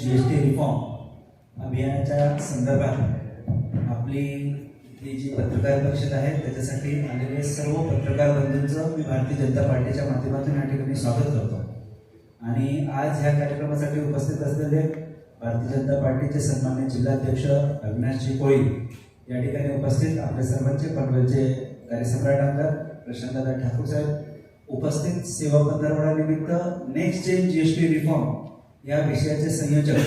जी S T reform अभियानाच्या संदर्भात आपली इथली जी पत्रकार परिषद आहे त्याच्यासाठी आलेले सर्व पत्रकार बंधूंचं मी भारतीय जनता पार्टीच्या माध्यमातून या ठिकाणी स्वागत करतो. आणि आज ह्या कार्यक्रमासाठी उपस्थित असलेले भारतीय जनता पार्टीचे सन्मान्य जिल्हाध्यक्ष अविनाशजी कोळी या ठिकाणी उपस्थित आपले सर्वांचे पनवेलचे कार्यसम्राट आमदार प्रशांतदा ठाकूर साहेब उपस्थित सेवा पंधरवड्यानिमित्त next gen G S T reform या विषयाचे संयोजक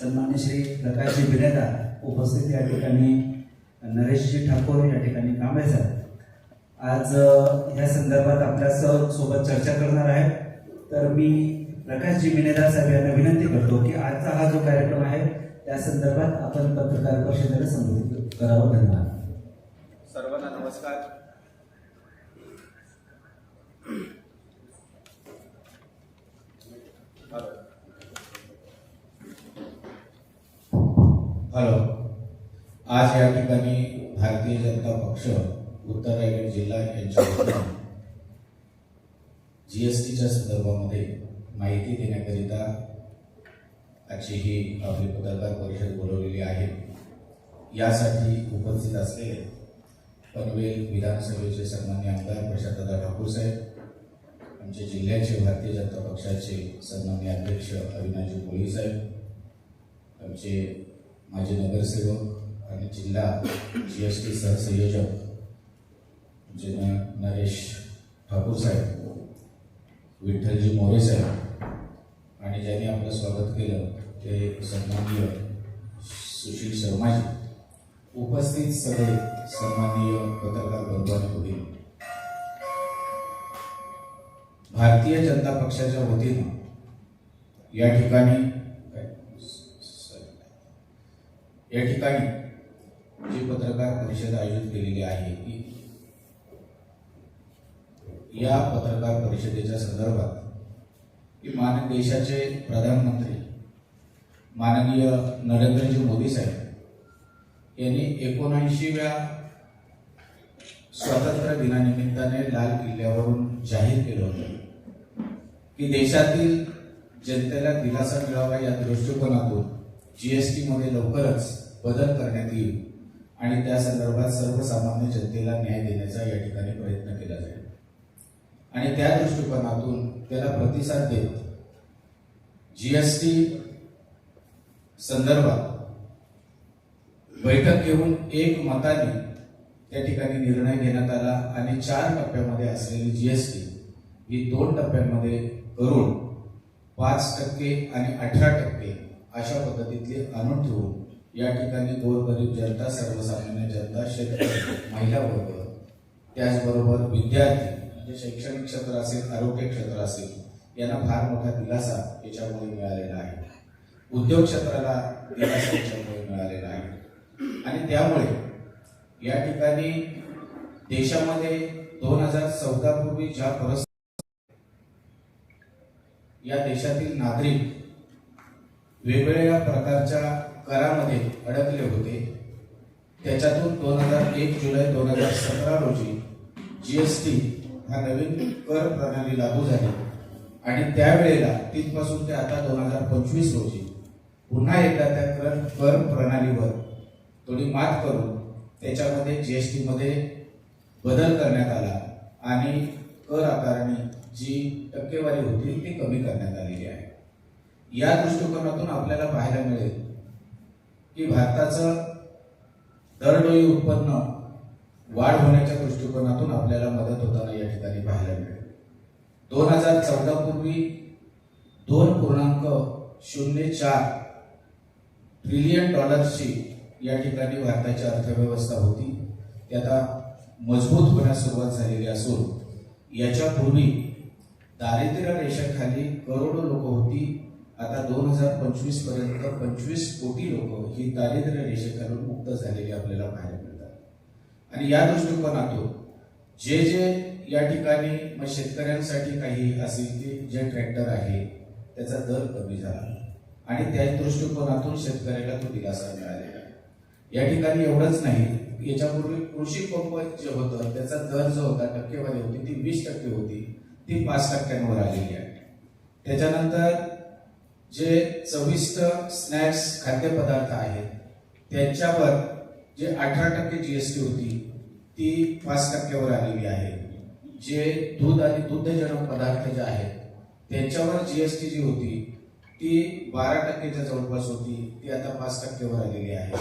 सन्मान्य श्री प्रकाशजी बिरेदा उपस्थित या ठिकाणी नरेशजी ठाकूर या ठिकाणी कांबळे साहेब आज या संदर्भात आपल्यासोबत चर्चा करणार आहे तर मी प्रकाशजी बिनेदा साहेब यांना विनंती करतो की आजचा हा जो कार्यक्रम आहे त्या संदर्भात आपण पत्रकार परिषदेला संबोधित करावं धन्यवाद. सर्वांना नमस्कार. हॅलो. आज या ठिकाणी भारतीय जनता पक्ष उत्तर रायगड जिल्हा यांच्या वतीने जी एस टीच्या संदर्भामध्ये माहिती देण्याकरिता आजची ही आपली पत्रकार परिषद बोलवलेली आहे. यासाठी उपस्थित असलेले पनवेल विधानसभेचे सन्मान्य आमदार प्रशांतदा ठाकूर साहेब आमचे जिल्ह्याचे भारतीय जनता पक्षाचे सन्मान्य अध्यक्ष अविनाश कोळी साहेब आमचे माजी नगरसेवक आणि जिल्हा जी एस टी सहसंयोजक जे न नरेश ठाकूर साहेब विठ्ठलजी मोरे साहेब आणि ज्यांनी आपलं स्वागत केलं ते सन्माननीय सुशील शर्माजी. उपस्थित सगळे सन्माननीय पत्रकार बंधू आणि भगिनी भारतीय जनता पक्षाच्या वतीनं या ठिकाणी या ठिकाणी जी पत्रकार परिषद आयोजित केलेली आहे की या पत्रकार परिषदेच्या संदर्भात की मान देशाचे प्रधानमंत्री माननीय नरेंद्रजी मोदी साहेब यांनी एकोणऐंशीव्या स्वातंत्र्य दिनानिमित्ताने लाल किल्ल्यावरून जाहीर केलं होतं की देशातील जनतेला दिलासा मिळावा या दृष्टिकोनातून जी एस टीमध्ये लवकरच बदल करण्यात येईल. आणि त्या संदर्भात सर्वसामान्य जनतेला न्याय देण्याचा या ठिकाणी प्रयत्न केला जाईल. आणि त्या दृष्टिकोनातून त्याला प्रतिसाद देत जीएसटी संदर्भात बैठक घेऊन एक मताने त्या ठिकाणी निर्णय घेण्यात आला आणि चार टप्प्यामध्ये असलेली जीएसटी ही दोन टप्प्यांमध्ये करून पाच टक्के आणि अठरा टक्के अशा पद्धतीतली आणून ठेवून या ठिकाणी गोरगरीब जनता सर्वसामान्य जनता शेतकरी महिला वर्ग त्याचबरोबर विद्यार्थी म्हणजे शैक्षणिक क्षेत्र असेल आरोग्य क्षेत्र असेल यांना फार मोठा दिलासा याच्यामुळे मिळालेला आहे. उद्योग क्षेत्राला दिलासा याच्यामुळे मिळालेला आहे. आणि त्यामुळे या ठिकाणी देशामध्ये दोन हजार चौदा पूर्वी ज्या परस या देशातील नागरिक वेगवेगळ्या प्रकारच्या करामध्ये अडकले होते. त्याच्यातून दोन हजार एक जुलै दोन हजार सतरा रोजी जी एस टी हा नवीन कर प्रणाली लागू झाली. आणि त्यावेळेला तिथपासून ते आता दोन हजार पंचवीस रोजी पुन्हा एकदा त्या कर कर प्रणालीवर थोडी मात करून त्याच्यामध्ये जी एस टीमध्ये बदल करण्यात आला. आणि कर आकारणी जी टक्केवारी होती ती कमी करण्यात आलेली आहे. या दृष्टिकोनातून आपल्याला पाहायला मिळेल की भारताचं दरडोई उत्पन्न वाढ होण्याच्या दृष्टिकोनातून आपल्याला मदत होताना या ठिकाणी पाहायला मिळेल. दोन हजार चौदा पूर्वी दोन पूर्णांक शून्य चार ट्रिलियन डॉलर्सची या ठिकाणी भारताची अर्थव्यवस्था होती. ती आता मजबूत होण्यास सुरुवात झालेली असून याच्यापूर्वी दारिद्र्य रेषेखाली करोडो लोक होती. आता दोन हजार पंचवीसपर्यंत पंचवीस कोटी लोक ही दारिद्र्य रेषेखालून मुक्त झालेली आपल्याला पाहायला मिळतात. आणि या दृष्टिकोनातून जे जे या ठिकाणी मग शेतकऱ्यांसाठी काही असेल की जे ट्रॅक्टर आहे त्याचा दर कमी झाला. आणि त्या दृष्टिकोनातून शेतकऱ्याला तो दिलासा मिळालेला आहे. या ठिकाणी एवढंच नाही याच्यापूर्वी कृषी पंप जे होतं त्याचा दर जो होता टक्केवारी होती ती वीस टक्के होती ती पाच टक्क्यांवर आलेली आहे. त्याच्यानंतर जे चविष्ट स्नॅक्स खाद्यपदार्थ आहेत त्यांच्यावर जे अठरा टक्के जी एस टी होती ती पाच टक्क्यावर आलेली आहे. जे दूध आणि दुग्धजनक पदार्थ जे आहेत त्यांच्यावर जी एस टी जी होती ती बारा टक्केच्या जवळपास होती ती आता पाच टक्क्यावर आलेली आहे.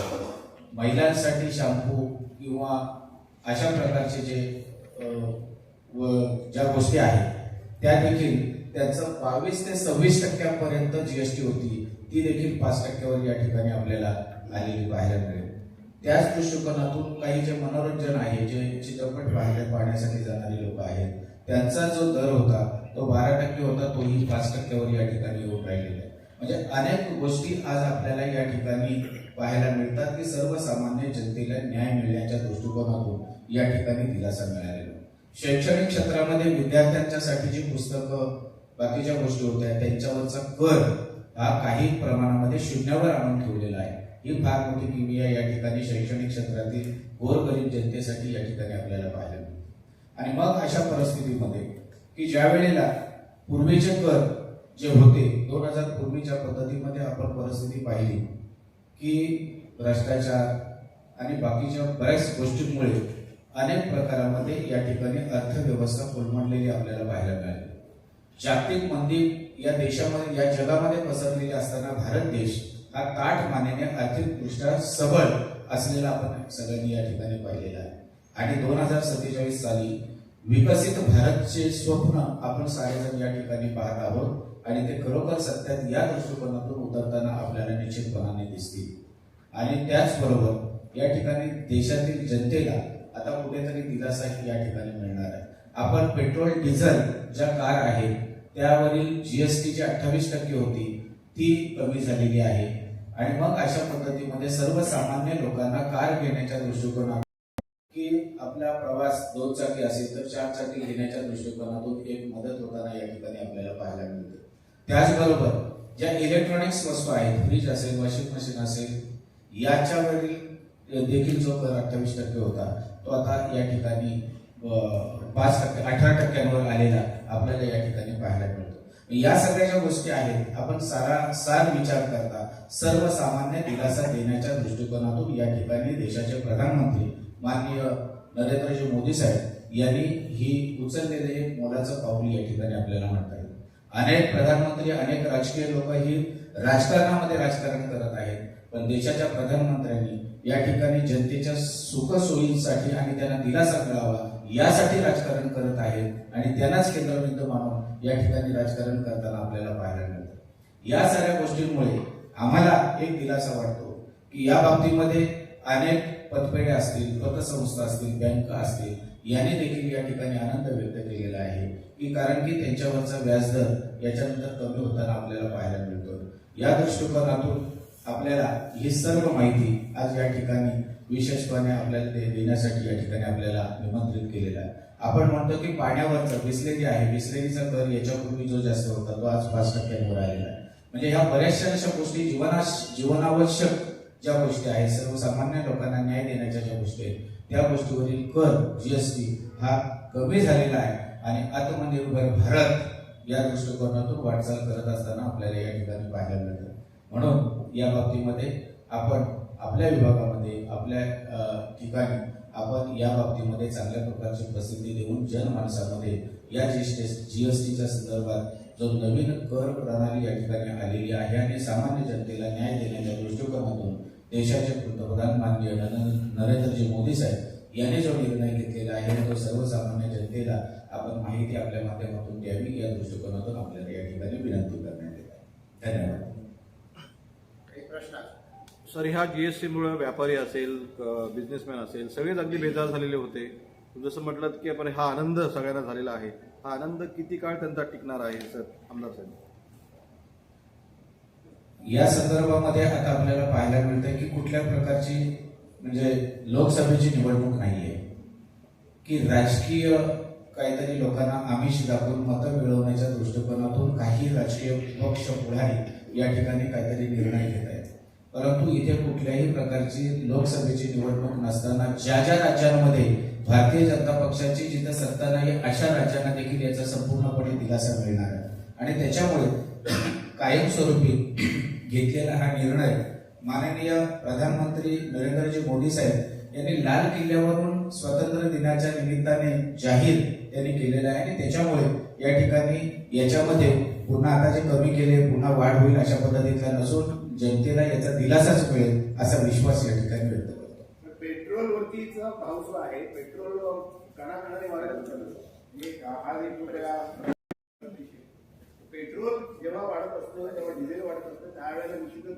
महिलांसाठी शॅम्पू किंवा अशा प्रकारचे जे व ज्या गोष्टी आहेत त्या देखील त्याचं बावीस ते सव्वीस टक्क्यांपर्यंत जीएसटी होती. ती देखील पाच टक्क्यावर या ठिकाणी आपल्याला आलेली पाहायला मिळेल. त्याच दृष्टिकोनातून काही जे मनोरंजन आहे जे चित्रपट पाहायला पाहण्यासाठी जाणारी लोक आहेत त्यांचा जो दर होता तो बारा टक्के होता तोही पाच टक्क्यावर या ठिकाणी येऊन राहिलेला आहे. म्हणजे अनेक गोष्टी आज आपल्याला या ठिकाणी पाहायला मिळतात की सर्वसामान्य जनतेला न्याय मिळण्याच्या दृष्टिकोनातून या ठिकाणी दिलासा मिळालेला शैक्षणिक क्षेत्रामध्ये विद्यार्थ्यांच्यासाठी जी पुस्तकं बाकीच्या गोष्टी होत्या. त्यांच्यावरचा कर हा काही प्रमाणामध्ये शून्यावर आणून ठेवलेला आहे. ही फार मोठी किमिया या ठिकाणी शैक्षणिक क्षेत्रातील गोरगरीब जनतेसाठी या ठिकाणी आपल्याला पाहायला मिळते आणि मग अशा परिस्थितीमध्ये की ज्या वेळेला पूर्वीचे कर जे होते दोन हजार पूर्वीच्या पद्धतीमध्ये आपण परिस्थिती पाहिली की भ्रष्टाचार आणि बाकीच्या बऱ्याच गोष्टींमुळे अनेक प्रकारामध्ये या ठिकाणी अर्थव्यवस्था कोलमडलेली आपल्याला पाहायला मिळाली. जागतिक मंदी या देशामध्ये या जगामध्ये पसरलेली असताना भारत देश हा ताठ मानेने आर्थिकदृष्ट्या सबळ असलेला आपण सगळ्यांनी या ठिकाणी पाहिलेला आहे. आणि दोन हजार सत्तेचाळीस साली विकसित भारतचे स्वप्न आपण सारेजण या ठिकाणी पाहत आहोत. आणि ते खरोखर सत्यात या दृष्टिकोनातून उतरताना आपल्याला निश्चितपणाने दिसतील. आणि त्याचबरोबर या ठिकाणी देशातील जनतेला आता कुठेतरी दिलासा या ठिकाणी मिळणार आहे. आपण पेट्रोल डिझेल ज्या कार आहेत त्यावरील जीएसटी जी अठ्ठावीस टक्के होती ती कमी झालेली आहे. आणि मग अशा पद्धतीमध्ये सर्वसामान्य लोकांना कार घेण्याच्या दृष्टिकोनात की आपला प्रवास दोन चाकी असेल तर चार चाकी घेण्याच्या दृष्टिकोनातून एक मदत होताना या ठिकाणी आपल्याला पाहायला मिळते. त्याचबरोबर ज्या इलेक्ट्रॉनिक्स वस्तू आहेत फ्रीज असेल वॉशिंग मशीन असेल याच्यावरील देखील जो कर अठ्ठावीस टक्के होता तो आता या ठिकाणी पाच टक्के अठरा टक्क्यांवर आलेला आपल्याला या ठिकाणी पाहायला मिळतो. या सगळ्या ज्या गोष्टी आहेत आपण सारा सार विचार करता सर्वसामान्य दिलासा देण्याच्या दृष्टिकोनातून या ठिकाणी देशाचे प्रधानमंत्री माननीय नरेंद्रजी मोदी साहेब यांनी ही उचललेले एक मोलाचं पाऊल या ठिकाणी आपल्याला म्हणता येईल. अनेक प्रधानमंत्री अनेक राजकीय लोक ही राजकारणामध्ये राजकारण करत आहेत पण देशाच्या प्रधानमंत्र्यांनी या ठिकाणी जनतेच्या सुखसोयींसाठी आणि त्यांना दिलासा मिळावा यासाठी राजकारण करत आहेत आणि त्यांनाच केंद्रबिंदू मानून या ठिकाणी राजकारण करताना आपल्याला पाहायला मिळतं. या साऱ्या गोष्टींमुळे आम्हाला एक दिलासा वाटतो की या बाबतीमध्ये अनेक पतपेढ्या असतील पतसंस्था असतील बँका असतील याने देखील या ठिकाणी आनंद व्यक्त केलेला आहे की कारण की त्यांच्यावरचा व्याजदर याच्यानंतर कमी होताना आपल्याला पाहायला मिळतो. या दृष्टिकोनातून आपल्याला ही सर्व माहिती आज या ठिकाणी विशेषपणे आपल्याला ते देण्यासाठी या ठिकाणी आपल्याला निमंत्रित केलेला आहे. आपण म्हणतो की पाण्यावरचा बिस्लेरी आहे. बिस्लेरीचा दर याच्यापूर्वी जो जास्त होता तो आज पाच टक्क्यांवर आलेला आहे. म्हणजे ह्या बऱ्याचशा अशा गोष्टी जीवनाश जीवनावश्यक ज्या गोष्टी आहेत सर्वसामान्य लोकांना न्याय देण्याच्या ज्या गोष्टी आहेत त्या गोष्टीवरील कर जीएसटी हा कमी झालेला आहे. आणि आत्मनिर्भर भारत या दृष्टिकोनातून वाटचाल करत असताना आपल्याला या ठिकाणी पाहायला मिळतं. म्हणून या बाबतीमध्ये आपण आपल्या विभागामध्ये आपल्या ठिकाणी आपण या बाबतीमध्ये चांगल्या प्रकारची प्रसिद्धी देऊन जनमानसामध्ये या जी जी एस टीच्या संदर्भात जो नवीन कर प्रणाली या ठिकाणी आलेली आहे आणि सामान्य जनतेला न्याय देण्याच्या दृष्टिकोनातून देशाचे पंतप्रधान माननीय नरेंद्रजी मोदी साहेब यांनी जो निर्णय घेतलेला आहे तो सर्वसामान्य जनतेला आपण माहिती आपल्या माध्यमातून द्यावी या दृष्टिकोनातून आपल्याला या ठिकाणी विनंती करण्यात येत आहे. धन्यवाद. सर ह्या जी एस टीमुळे व्यापारी असेल बिझनेसमॅन असेल सगळेच अगदी बेजार झालेले होते. जसं म्हटलं की आपण हा आनंद सगळ्यांना झालेला आहे. हा आनंद किती काळ त्यांचा टिकणार आहे सर? आमदार साहेब. या संदर्भामध्ये आता आपल्याला पाहायला मिळतं की कुठल्या प्रकारची म्हणजे लोकसभेची निवडणूक नाहीये. की राजकीय काहीतरी लोकांना आमिष दाखवून मतं मिळवण्याच्या दृष्टिकोनातून काही राजकीय पक्ष पुढारी या ठिकाणी काहीतरी निर्णय घेत आहेत परंतु इथे कुठल्याही प्रकारची लोकसभेची निवडणूक नसताना ज्या ज्या राज्यांमध्ये भारतीय जनता पक्षाची जिथे सत्ता नाही अशा राज्यांना देखील याचा संपूर्णपणे दिलासा मिळणार आहे. आणि त्याच्यामुळे कायमस्वरूपी घेतलेला हा निर्णय माननीय प्रधानमंत्री नरेंद्रजी मोदी साहेब यांनी लाल किल्ल्यावरून स्वातंत्र्य दिनाच्या निमित्ताने जाहीर त्यांनी केलेला आहे. आणि त्याच्यामुळे या ठिकाणी याच्यामध्ये पुन्हा आता जे कमी केले पुन्हा वाढ होईल अशा पद्धतीचा नसून जनतेला याचा दिलासाच मिळेल असा विश्वास या ठिकाणी व्यक्त करतो. पेट्रोल वरतीचा भाव जो आहे पेट्रोल कणाकणाने वाढत म्हणजे हा एक पेट्रोल जेव्हा वाढत असतं तेव्हा डिझेल वाढत असतं. त्यावेळेला निश्चितच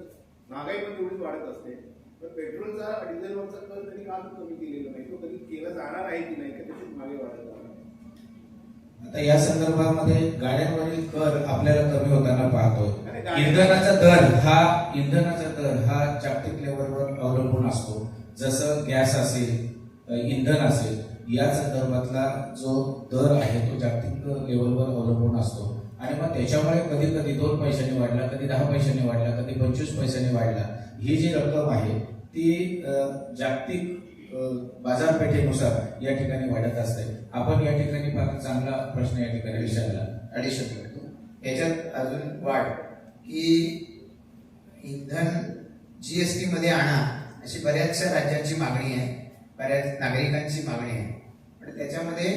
महागाई पण तेवढीच वाढत असते. पण पेट्रोलचा डिझेलवरचा कर तरी का कमी केलेला नाही? तो कधी केला जाणार आहे की नाही? का मागे वाढत जाणार. आता या संदर्भामध्ये गाड्यांवरील कर आपल्याला कमी होताना पाहतोय इंधनाचा दर हा इंधनाचा दर हा जागतिक लेवलवर अवलंबून असतो. जसं गॅस असेल इंधन असेल या संदर्भातला जो दर आहे तो जागतिक लेवलवर अवलंबून असतो. आणि मग त्याच्यामुळे कधी कधी दोन पैशांनी वाढला कधी दहा पैशांनी वाढला कधी पंचवीस पैशांनी वाढला. ही जी रक्कम आहे ती जागतिक बाजारपेठेनुसार या ठिकाणी वाढत असते. आपण या ठिकाणी फार चांगला प्रश्न या ठिकाणी विचारला. ॲडिशन करतो. याच्यात अजून वाढ की इंधन जी एस टीमध्ये आणा अशी बऱ्याचशा राज्यांची मागणी आहे. बऱ्याच नागरिकांची मागणी आहे. पण त्याच्यामध्ये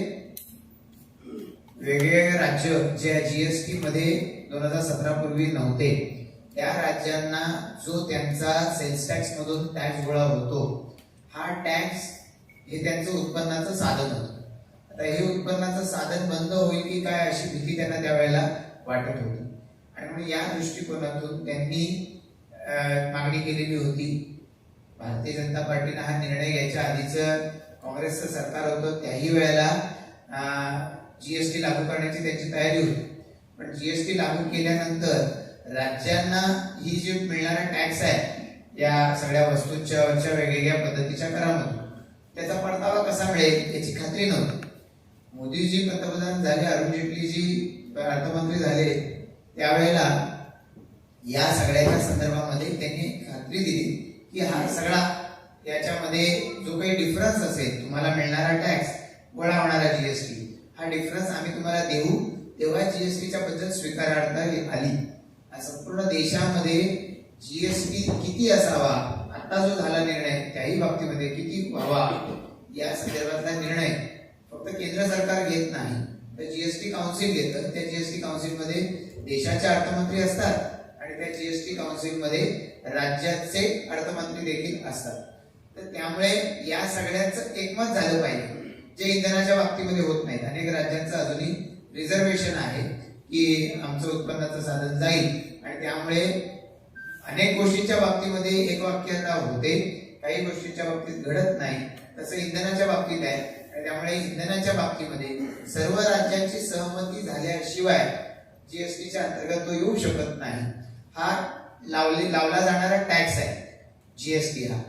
वेगवेगळे राज्य जे एस टीमध्ये दोन हजार सतरा पूर्वी नव्हते त्या राज्यांना जो त्यांचा सेल्स टॅक्समधून टॅक्स गोळा होतो हा टॅक्स हे त्यांचं उत्पन्नाचं साधन होतं. आता हे उत्पन्नाचं साधन बंद होईल की काय अशी भीती त्यांना त्यावेळेला वाटत होती. आणि म्हणून या दृष्टिकोनातून त्यांनी मागणी केलेली होती. भारतीय जनता पार्टीनं हा निर्णय घ्यायच्या आधीचं काँग्रेसचं सरकार होतं त्याही वेळेला जीएसटी लागू करण्याची त्यांची तयारी होती. पण जीएसटी लागू केल्यानंतर राज्यांना ही जी मिळणारा टॅक्स आहे या सगळ्या वस्तूंच्या वेगवेगळ्या पद्धतीच्या करामधून त्याचा परतावा कसा मिळेल याची खात्री नव्हती. मोदीजी पंतप्रधान झाले अरुण जेटलीजी अर्थमंत्री झाले त्यावेळेला या सगळ्याच्या संदर्भामध्ये त्यांनी खात्री दिली की हा सगळा याच्यामध्ये जो काही डिफरन्स असेल तुम्हाला मिळणारा टॅक्स गोळा होणारा जीएसटी हा डिफरन्स आम्ही तुम्हाला देऊ तेव्हा जीएसटीच्या बद्दल स्वीकारार्थ आली. संपूर्ण देशामध्ये जीएसटी किती असावा? आता जो झाला निर्णय त्याही बाबतीमध्ये किती व्हावा? या संदर्भातला निर्णय फक्त केंद्र सरकार घेत नाही तर जीएसटी काउन्सिल घेतं. त्या जीएसटी काउन्सिलमध्ये देशाचे अर्थमंत्री असतात आणि त्या जीएसटी काउन्सिलमध्ये राज्याचे अर्थमंत्री देखील असतात. तर त्यामुळे या सगळ्यांचं एकमत झालं पाहिजे जे इंधनाच्या बाबतीमध्ये होत नाहीत. अनेक राज्यांचं अजूनही रिझर्वेशन आहे की आमचं उत्पन्नाचं साधन जाईल. आणि त्यामुळे अनेक गोष्टींच्या बाबतीमध्ये एक वाक्यता होते. काही गोष्टींच्या बाबतीत घडत नाही. तसं इंधनाच्या बाबतीत आहे. त्यामुळे इंधनाच्या बाबतीमध्ये सर्व राज्यांची सहमती झाल्याशिवाय जीएसटीच्या अंतर्गत तो येऊ शकत नाही. हा लावले लावला जाणारा टॅक्स आहे जीएसटी हा.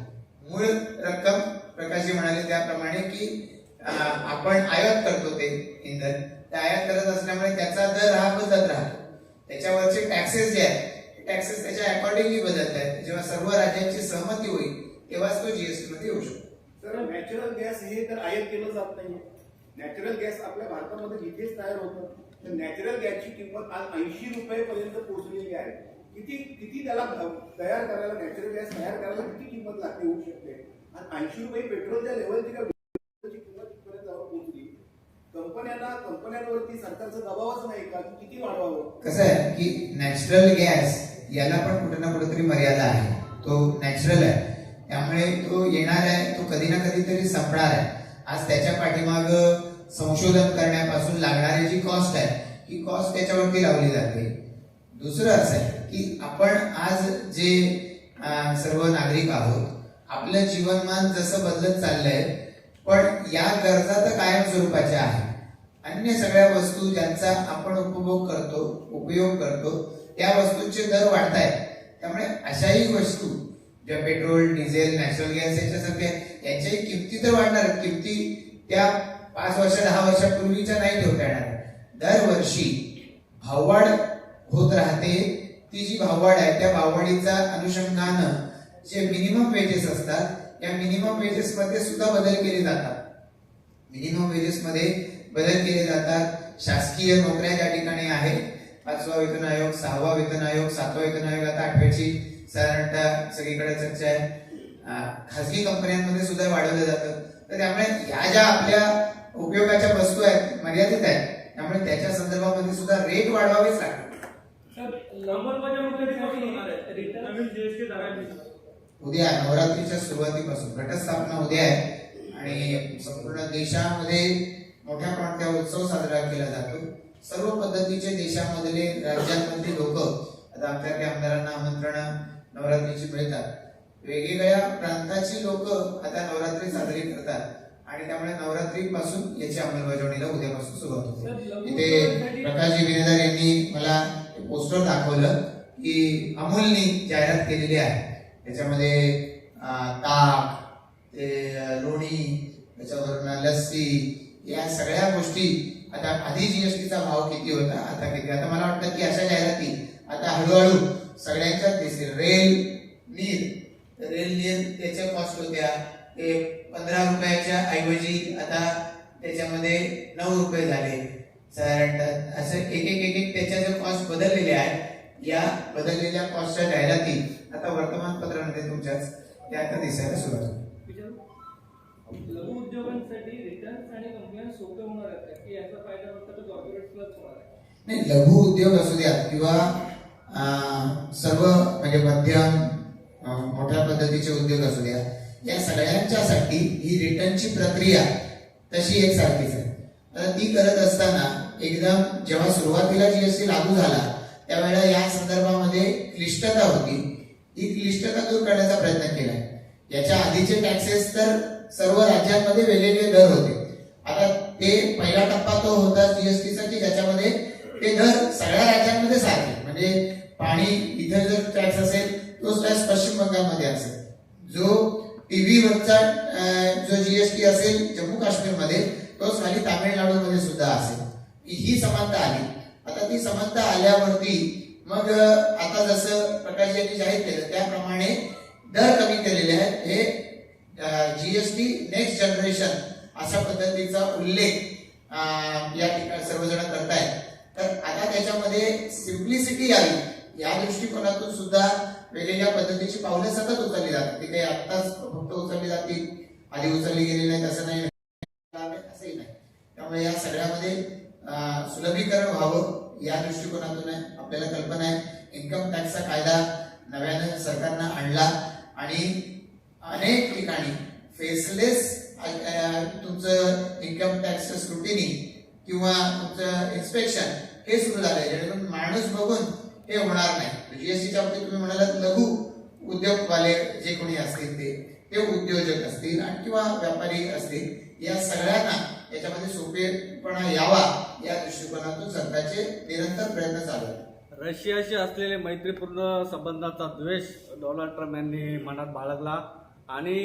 मूळ रक्कम प्रकाशजी म्हणाले त्याप्रमाणे की आपण आयात करतो ते इंधन. ते आयात करत असल्यामुळे त्याचा दर हा बदलत राहतो. त्याच्यावरचे टॅक्सेस जे आहेत टॅक्सेस त्याच्या अकॉर्डिंगली बदलत आहेत. जेव्हा सर्व राज्यांची सहमती होईल तेव्हाच तो जीएसटी मध्ये येऊ शकतो. तर नॅचरल गॅस हे तर आयात केलं जात नाही नॅचरल गॅस आपल्या भारतामध्ये इथेच तयार होतं. तर नॅचरल गॅसची किंमत आज ऐंशी रुपये पर्यंत पोहोचलेली आहे. किती किती त्याला तयार करायला नॅचरल गॅस तयार करायला किती किंमत लागते होऊ शकते? आणि ऐंशी रुपये पेट्रोलच्या लेवलची का कंपन्यांना कंपन्यांवरती सरकारचा दबावच नाही का? की किती वाढवावं? कसं आहे की नॅचरल गॅस याला पण कुठे ना कुठेतरी मर्यादा आहे. तो नॅचरल आहे. त्यामुळे तो येणार आहे तो कधी ना कधीतरी संपणार आहे. आज त्याच्या पाठीमाग संशोधन करण्यापासून लागणारी जी कॉस्ट आहे ही कॉस्ट त्याच्यावरती लावली जाते. दुसरं असं आहे की आपण आज जे सर्व नागरिक आहोत आपलं जीवनमान जसं बदलत चाललंय पण या गरजा तर कायम स्वरूपाच्या आहेत. अन्य सगळ्या वस्तू ज्यांचा आपण उपभोग करतो उपयोग करतो त्या वस्तूंचे दर वाढत आहेत त्यामुळे अशाही वस्तू ज्या पेट्रोल डिझेल नॅचरल गॅस याच्यासारख्या यांच्याही किमती तर वाढणार किमती त्या पाच वर्ष दहा वर्षापूर्वीच्या नाही ठेवता येणार. दरवर्षी भाववाढ होत राहते. ती जी भाववाढ आहे त्या भाववाढीचा अनुषंगानं जे मिनिमम वेजेस असतात या मिनिमम वेजेस मध्ये सुद्धा बदल केले जातात. मिनिमम वेजेस मध्ये बदल केले जातात. शासकीय नोकऱ्या ज्या ठिकाणी आहेत पाचवा वेतन आयोग सहावा वेतन आयोग सातवा वेतन आयोग आता आठव्याची साधारणतः सगळीकडे चर्चा आहे. खासगी कंपन्यांमध्ये सुद्धा वाढवलं जातं. तर त्यामुळे ह्या ज्या आपल्या उपयोगाच्या वस्तू आहेत मर्यादित आहेत त्यामुळे त्याच्या संदर्भामध्ये सुद्धा रेट वाढवावेच लागतात उद्या नवरात्रीच्या सुरुवातीपासून घटस्थापना उद्या आहे. आणि संपूर्ण देशामध्ये मोठ्या प्रमाणात उत्सव साजरा केला जातो. सर्व पद्धतीचे देशामधले राज्यांमधले लोक आता आमच्याकडे आमदारांना आमंत्रण नवरात्रीची मिळतात. वेगवेगळ्या प्रांताची लोक आता नवरात्री साजरी करतात. आणि त्यामुळे नवरात्री पासून याची अंमलबजावणीला उद्यापासून सुरुवात होते. इथे प्रकाशजी विनेदार यांनी मला पोस्टर दाखवलं की अमूलनी जाहिरात केलेली आहे. त्याच्यामध्ये ताक ते लोणी त्याच्यावरून लस्सी या सगळ्या गोष्टी आता आधी जीएसटीचा भाव किती होता? आता किती? आता मला वाटतं की अशा जाहिराती आता हळूहळू सगळ्यांच्याच दिसतील. रेल नीर रेल नीर त्याच्या कॉस्ट होत्या. ते पंधरा रुपयाच्या ऐवजी आता त्याच्यामध्ये नऊ रुपये झाले. साधारणतः असं एक एक एक एक त्याच्या जे कॉस्ट बदललेले आहेत या बदललेल्या कॉस्टच्या जाहिराती आता वर्तमानपत्रामध्ये तुमच्याच त्या आता दिसायला सुरुवात लघु उद्योगांसाठी रिटर्न्स आणि कंप्लेंट सोपे होणार आहेत का? की याचा फायदा फक्त कॉर्पोरेट्सलाच होणार आहे. नाही लघु उद्योग असू द्या किंवा सर्व म्हणजे मध्यम मोठ्या पद्धतीचे उद्योग असू द्या या सगळ्यांच्यासाठी ही रिटर्नची प्रक्रिया तशी एक सारखीच आहे. आता ती करत असताना एकदम जेव्हा सुरुवातीला जीएसटी लागू झाला त्यावेळेला या संदर्भामध्ये क्लिष्टता होती. ही क्लिष्टता दूर करण्याचा प्रयत्न केला. याच्या आधीचे टॅक्सेस तर सर्व राज्यांमध्ये वेगवेगळे दर होते. आता ते पहिला टप्पा तो होता जीएसटीचा की ज्याच्यामध्ये ते दर सगळ्या राज्यांमध्ये सारखे. म्हणजे पाणी इथे जर टॅक्स असेल तोच टॅक्स पश्चिम बंगालमध्ये असेल. जो टीव्ही वरचा जो जीएसटी असेल जम्मू काश्मीरमध्ये तोच खाली तामिळनाडूमध्ये सुद्धा असेल. ही समानता आली. आता ती समानता आल्यावरती मग आता जसं प्रकाश यांनी जाहीर केलं त्याप्रमाणे दर कमी केलेले आहेत. हे जीएसटी नेक्स्ट जनरेशन अशा पद्धतीचा उल्लेख या ठिकाणी सर्वजण करतायत. तर आता त्याच्यामध्ये सिम्प्लिसिटी आली या दृष्टिकोनातून सुद्धा वेगवेगळ्या पद्धतीची पावलं सतत उचलली जातात. ती काही आत्ताच फक्त उचलली जातील आधी उचलली गेली नाही असं नाही. असंही नाही. त्यामुळे या सगळ्यामध्ये सुलभीकरण व्हावं या दृष्टिकोनातून आपल्याला कल्पना आहे. इन्कम टॅक्सचा कायदा नव्यानं सरकारनं आणला आणि अनेक ठिकाणी. फेसलेस तुमचं इन्कम टॅक्स स्क्रुटिनी किंवा तुमचं इन्स्पेक्शन हे सुरू झालंय. जेणेकरून माणूस बघून हे होणार नाही. म्हणजे जीएसटीच्या बाबतीत तुम्ही म्हणालात लघु उद्योगवाले जे कोणी असतील ते ते उद्योजक असतील आणि किंवा व्यापारी असतील या सगळ्यांना याच्यामध्ये सोपेपणा यावा या दृष्टिकोनातून सरकारचे निरंतर प्रयत्न चालू आहेत. रशियाशी असलेले मैत्रीपूर्ण संबंधाचा द्वेष डोनाल्ड ट्रम्प यांनी मनात बाळगला. आणि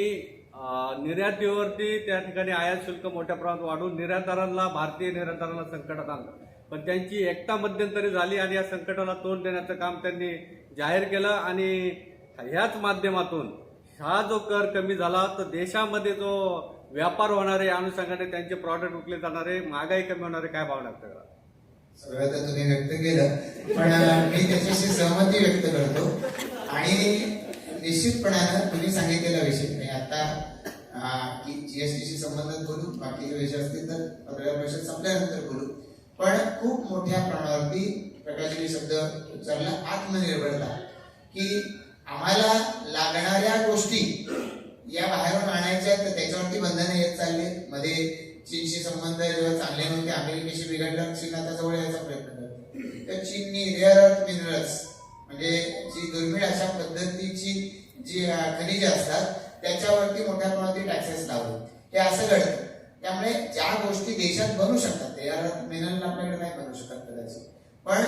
निर्यातीवरती त्या ठिकाणी आयात शुल्क मोठ्या प्रमाणात वाढवून निर्यातदारांना भारतीय निर्यातदारांना संकटात आणलं. पण त्यांची एकता मध्यंतरी झाली आणि या संकटाला तोंड देण्याचं काम त्यांनी जाहीर केलं आणि ह्याच माध्यमातून हा जो कर कमी झाला तर देशामध्ये जो व्यापार होणार आहे अनुषंगाने त्यांचे प्रॉडक्ट विकले जाणारे महागाई कमी होणारे काय भावना व्यक्त करा? सगळं तर तुम्ही व्यक्त केलं पण मी त्याच्याशी सहमती व्यक्त करतो. आणि निश्चितपणानं तुम्ही सांगितलेला विषय नाही. आता की जीएसटीशी संबंधित बोलू बाकीचे विषय असतील तर पत्रकार परिषद संपल्यानंतर बोलू. पण खूप मोठ्या प्रमाणावरती प्रकाशजी शब्द उच्चारला आत्मनिर्भरता. की आम्हाला लागणाऱ्या गोष्टी या बाहेरून आणायच्या आहेत, तर त्याच्यावरती बंधनं येत चालले. मध्ये चीनशी संबंध जेव्हा चांगले नव्हते अमेरिकेशी बिघडलं चीन आता जवळ यायचा प्रयत्न करतो. तर चीननी रेअर अर्थ मिनरल्स म्हणजे जी दुर्मिळ अशा पद्धतीची जी खनिजे असतात त्याच्यावरती मोठ्या प्रमाणात टॅक्सेस लावले. हे असं घडतं. त्यामुळे ज्या गोष्टी देशात बनू शकतात रेअर मिनरल आपल्याकडे नाही बनू शकत कदाचित. पण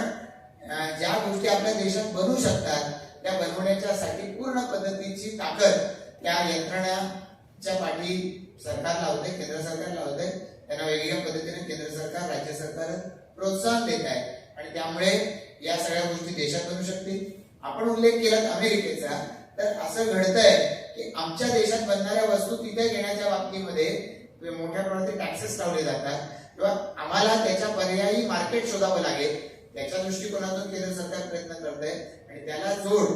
ज्या गोष्टी आपल्या देशात बनू शकतात त्या बनवण्याच्यासाठी पूर्ण पद्धतीची ताकद त्या यंत्रणाच्या पाठी सरकार लावते केंद्र सरकार लावते. त्यांना वेगवेगळ्या पद्धतीने केंद्र सरकार राज्य सरकार प्रोत्साहन देत आहे. आणि त्यामुळे या सगळ्या गोष्टी देशात बनू शकतील? आपण उल्लेख केला अमेरिकेचा. तर असं घडतंय की आमच्या देशात बनणाऱ्या वस्तू तिथे घेण्याच्या बाबतीमध्ये मोठ्या प्रमाणात टॅक्सेस लावले जातात. किंवा आम्हाला त्याच्या पर्यायी मार्केट शोधावं लागेल. त्याच्या दृष्टिकोनातून केंद्र सरकार प्रयत्न करत आहे आणि त्याला जोड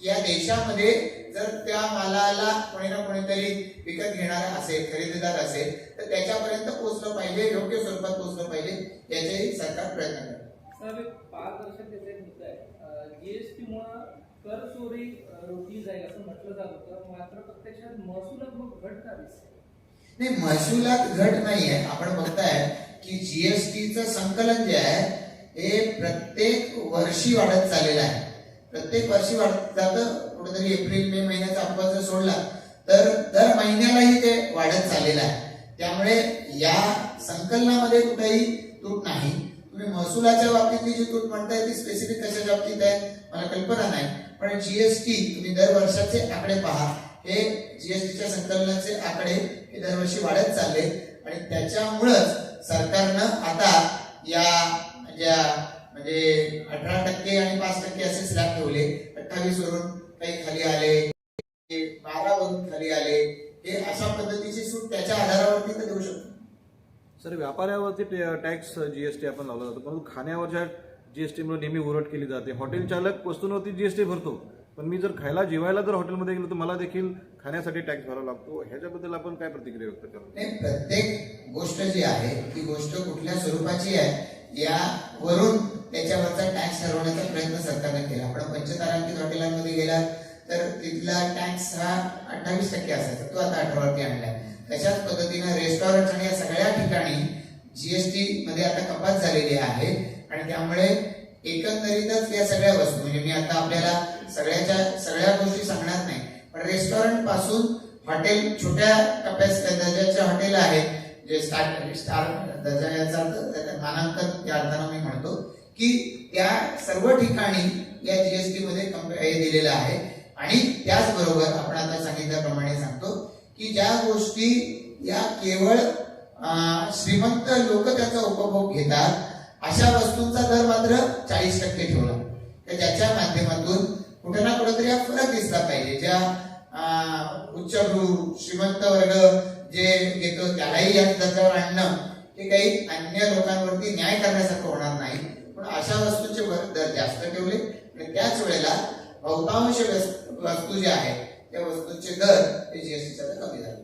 की या देशामध्ये जर त्या मालाला कोणी ना कोणीतरी विकत घेणारा असेल खरेदीदार असेल तर त्याच्यापर्यंत पोहोचलं पाहिजे योग्य स्वरूपात पोहोचलं पाहिजे याचेही सरकार प्रयत्न करते साहेब पारदर्शक पारदर्शकतेचा एक मुद्दा आहे. जीएसटी मुळे कर चोरी रोखली जाईल असं म्हटलं जात होतं. मात्र प्रत्यक्षात महसुलात मग घट का दिसते? नाही महसुलात घट नाही आहे. आपण बघताय की जीएसटीचं संकलन जे आहे हे प्रत्येक वर्षी वाढत चाललेलं आहे. प्रत्येक वर्षी वाढत जातं. कुठेतरी एप्रिल मे महिन्याचा अपवाद जर सोडला तर दर महिन्यालाही ते वाढत चाललेलं आहे. त्यामुळे या संकलनामध्ये कुठेही तूट नाही. तुम्ही महसुलाच्या बाबतीतली जी तूट म्हणताय ती स्पेसिफिक कशाच्या बाबतीत आहे? मला कल्पना नाही. पण जीएसटी तुम्ही दर वर्षाचे आकडे पहा. हे जीएसटीच्या संकलनाचे आकडे हे दरवर्षी वाढत चालले. आणि त्याच्यामुळंच सरकारनं आता या म्हणजे ज्या म्हणजे अठरा टक्के आणि पाच टक्के असे स्लॅब ठेवले. अठ्ठावीस वरून काही खाली आले बारा वरून खाली आले. हे अशा पद्धतीची सूट त्याच्या आधारावरती तर देऊ शकतो. सर व्यापाऱ्यावरती टॅक्स जीएसटी आपण लावला जातो. परंतु खाण्यावरच्या जीएसटीमुळे नेहमी उरट केली जाते. हॉटेल चालक वस्तूंवरती जीएसटी भरतो. पण मी जर खायला जेवायला जर हॉटेलमध्ये गेलो तर मला देखील खाण्यासाठी टॅक्स भरावा लागतो. ह्याच्याबद्दल आपण काय प्रतिक्रिया व्यक्त करतो नाही प्रत्येक गोष्ट जी आहे ती गोष्ट कुठल्या स्वरूपाची आहे यावरून त्याच्यावरचा टॅक्स ठरवण्याचा प्रयत्न सरकारने केला. आपण पंचतारांकित हॉटेलांमध्ये गेला तर तिथला टॅक्स हा अठ्ठावीस टक्के असायचा. तो आता अठरावरती आणलाय. तशाच पद्धतीनं रेस्टॉरंट आणि या सगळ्या ठिकाणी जीएसटी मध्ये आता कपात झालेली आहे. आणि त्यामुळे एकंदरीतच या सगळ्या वस्तू म्हणजे मी आता आपल्याला सगळ्याच्या सगळ्या गोष्टी सांगणार नाही पण रेस्टॉरंटपासून हॉटेल छोट्या कपॅसिटी दर्जाचे हॉटेल आहेत जे स्टार स्टार दर्जाचा मानांकन त्या अर्थानं मी म्हणतो की त्या सर्व ठिकाणी या जीएसटी मध्ये हे दिलेलं आहे. आणि त्याचबरोबर आपण आता सांगितल्याप्रमाणे सांगतो की ज्या गोष्टी या केवळ श्रीमंत लोक त्याचा उपभोग घेतात अशा वस्तूंचा दर मात्र चाळीस टक्के ठेवला. तर ज्याच्या माध्यमातून कुठे ना कुठेतरी हा फरक दिसला पाहिजे. ज्या उच्चभ्रू श्रीमंत वर्ग जे घेतो त्यालाही या दरावर आणणं हे काही अन्य लोकांवरती न्याय करण्यासारखं होणार नाही. पण अशा वस्तूंचे दर जास्त ठेवले. आणि त्याच वेळेला बहुतांश वस्तू ज्या आहेत त्या वस्तूंचे दर हे जीएसटीच्या कमी झाले.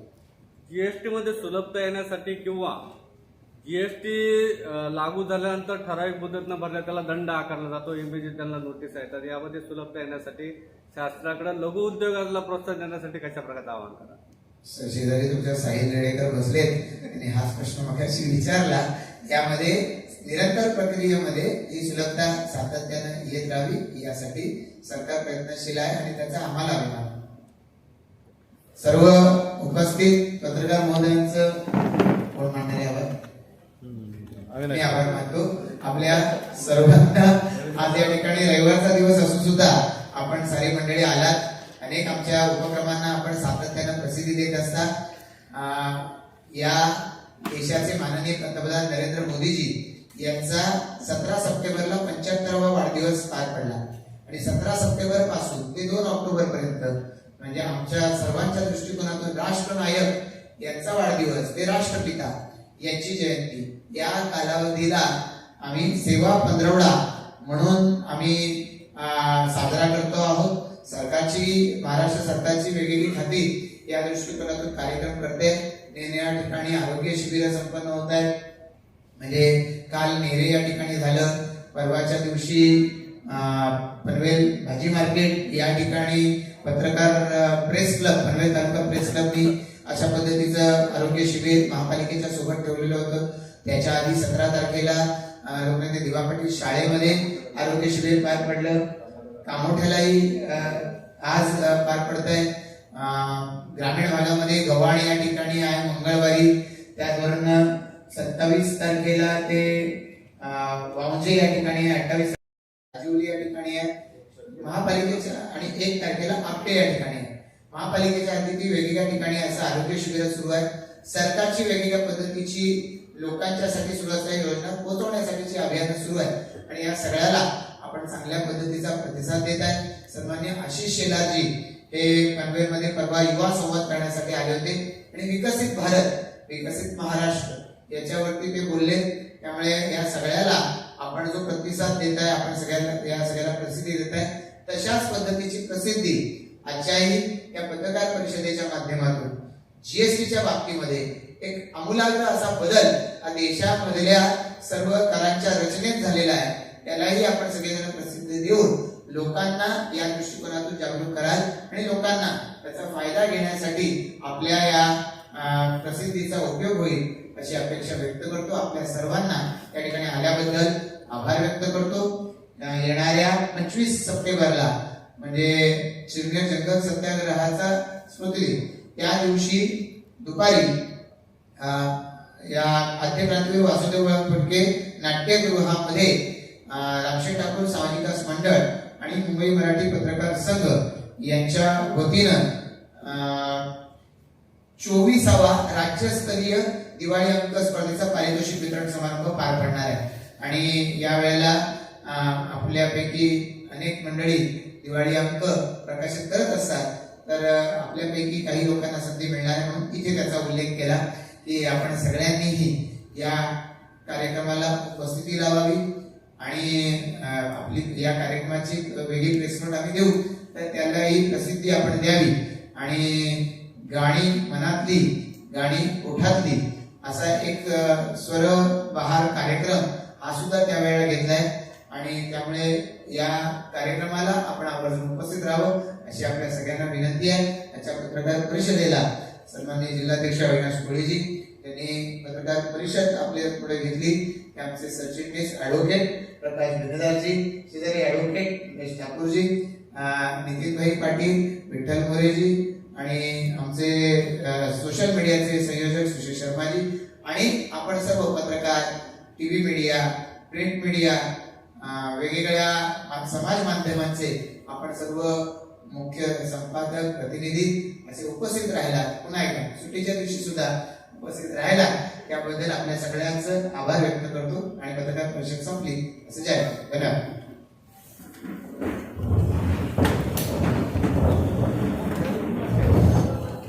जीएसटी मध्ये सुलभता येण्यासाठी किंवा जीएसटी लागू झाल्यानंतर ठराविक मुदत न भरल्या त्याला दंड आकारला जातो एमबीजी त्यांना नोटीस येतात यामध्ये सुलभता येण्यासाठी शासनाकडे लघु उद्योगाला प्रोत्साहन देण्यासाठी कशा प्रकारचं आवाहन करा? शेजारी तुमच्या साहिल रेडेकर बसलेत. आणि हाच प्रश्न मगाशी विचारला. यामध्ये निरंतर प्रक्रियेमध्ये ही सुलभता सातत्यानं येत राहावी यासाठी सरकार प्रयत्नशील आहे आणि त्याचा आम्हाला अभिमान. सर्व उपस्थित पत्रकार महोदयांचं कोण मांडणारे आवाज मी आभार मानतो. आपल्या सर्वांना आज या ठिकाणी रविवारचा दिवस असून सुद्धा आपण सारी मंडळी आलात. अनेक आमच्या उपक्रमांना आपण सातत्यानं प्रसिद्धी देत असता. या देशाचे माननीय पंतप्रधान नरेंद्र मोदीजी यांचा सतरा सप्टेंबरला पंच्याहत्तरावा वाढदिवस पार पडला. आणि सतरा सप्टेंबरपासून ते दोन ऑक्टोबर पर्यंत म्हणजे आमच्या सर्वांच्या दृष्टिकोनातून राष्ट्रनायक यांचा वाढदिवस ते राष्ट्रपिता यांची जयंती. या कालावधीला आम्ही सेवा पंधरवडा म्हणून आम्ही साजरा करतो आहोत. सरकारची महाराष्ट्र सरकारची वेगवेगळी खाती या दृष्टिकोनातून कार्यक्रम करते. निरनिराळ्या ठिकाणी आरोग्य शिबिर संपन्न होत आहेत. म्हणजे काल नेरे या ठिकाणी झालं. परवाच्या दिवशी पनवेल भाजी मार्केट या ठिकाणी पत्रकार press club Panvel taluka press क्लबनी अशा पद्धतीचं आरोग्य शिबिर महापालिकेच्या सोबत ठेवलेलं होतं. त्याच्या आधी सतरा तारखेला अं, लोकनेते दिवा पाटील शाळेमध्ये आरोग्य शिबिर पार पडलं. कामोठ्यालाही आज पार पडत आहे ग्रामीण भागामध्ये गव्हाण या ठिकाणी आहे मंगळवारी. त्याचबरोबर सत्तावीस तारखेला ते अं, वावजे या ठिकाणी आहे अठ्ठावीस राजिवली या ठिकाणी आहे. महापालिकेच्या आणि एक तारखेला आपटे या ठिकाणी. आहे महापालिकेच्या हद्दीतील वेगवेगळ्या ठिकाणी असं आरोग्य शिबिर सुरू आहे सरकारची वेगवेगळ्या पद्धतीची लोकांच्यासाठी सुरू असलेल्या योजना पोहोचवण्यासाठीची अभियान सुरू आहे आणि या सगळ्याला आपण चांगल्या पद्धतीचा प्रतिसाद देत आहे. सन्मान्य आशिष शेलारजी हे पनवेलमध्ये परवा युवा संवाद करण्यासाठी आले होते. आणि विकसित भारत विकसित महाराष्ट्र याच्यावरती ते बोलले. त्यामुळे या सगळ्याला आपण जो प्रतिसाद देत आहे आपण सगळ्याला या सगळ्याला प्रसिद्धी देत आहे. तशाच पद्धतीची प्रसिद्धी आजच्याही या पत्रकार परिषदेच्या माध्यमातून जीएसटीच्या बाबतीमध्ये एक अमूलाग्र असा बदल हा देशामधल्या सर्व करांच्या रचनेत झालेला आहे. त्यालाही आपण सगळेजण प्रसिद्धी देऊन लोकांना या दृष्टिकोनातून जागरूक कराल आणि लोकांना त्याचा फायदा घेण्यासाठी आपल्या या प्रसिद्धीचा उपयोग होईल अशी अपेक्षा व्यक्त करतो. आपल्या सर्वांना या ठिकाणी आल्याबद्दल आभार व्यक्त करतो. येणाऱ्या पंचवीस सप्टेंबरला म्हणजे चिरनेर जंगल सत्याग्रहाचा स्मृती त्या दिवशी दुपारी या आद्यक्रांती वासुदेव फडके नाट्यगृहामध्ये अं, रामशेठ ठाकूर सामाजिकास विकास मंडळ आणि मुंबई मराठी पत्रकार संघ यांच्या वतीनं चोवीसावा राज्यस्तरीय दिवाळी अंक स्पर्धेचा पारितोषिक वितरण समारंभ पार पडणार आहे. आणि यावेळेला आपल्यापैकी अनेक मंडळी दिवाळी अंक प्रकाशित करत असतात. तर आपल्यापैकी काही लोकांना संधी मिळणार आहे म्हणून इथे त्याचा उल्लेख केला की आपण सगळ्यांनीही या कार्यक्रमाला उपस्थिती लावावी आणि आपली या कार्यक्रमाची वेगळी प्लेसमेंट आम्ही देऊ. तर त्यालाही प्रसिद्धी आपण द्यावी आणि गाणी मनातली गाणी ओठातली असा एक स्वर बहार कार्यक्रम हा सुद्धा त्यावेळेला घेतलाय. आणि त्यामुळे या कार्यक्रमाला आपण आवर्जून उपस्थित राहावं अशी आपल्या सगळ्यांना विनंती आहे. याच्या पत्रकार परिषदेला सन्मान्य जिल्हाध्यक्ष अविनाश कोळीजी त्यांनी पत्रकार परिषद आपल्या पुढे घेतली. ते आमचे सरचिटणीस ॲडव्होकेट प्रकाश बिर्दारजी शेजारी ॲडव्होकेट रमेश ठाकूरजी नितीनभाई पाटील विठ्ठल मोरेजी आणि आमचे सोशल मीडियाचे संयोजक सुशील शर्माजी आणि आपण सर्व पत्रकार T V media print media वेगवेगळ्या समाज माध्यमांचे आपण सर्व मुख्य संपादक प्रतिनिधी असे उपस्थित राहिला पुन्हा एकदा सुट्टीच्या दिवशी सुद्धा उपस्थित राहिला त्याबद्दल आपल्या सगळ्यांचं आभार व्यक्त करतो आणि पत्रकार परिषद संपली. असं जाहीर धन्यवाद.